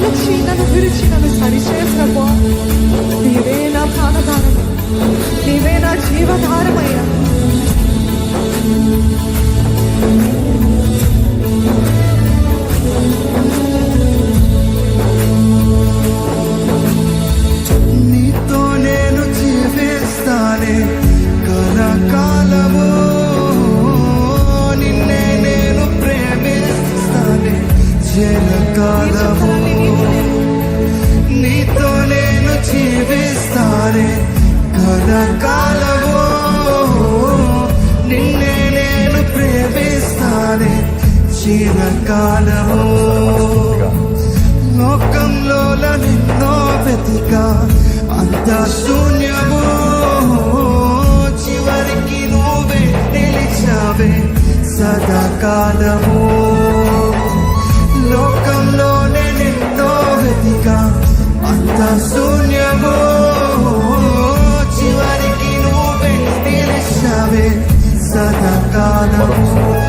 ఆలక్షి నన్ను విరిచి నన్ను సరిచేసబో నీవే నా ప్రాణదానము నీవే నా జీవధారమయ్యా. Llena cada voz కలకాలవో నిన్నే నేను ప్రేమిస్తానే చిరకాలవో లోకంలో నిన్నో వెతిక అంత శూన్యమో చివరికి నువ్వే నిలిచావే సదాకాలమో. లోకంలోనే నిన్నో వెతిక అంత సదాకాలము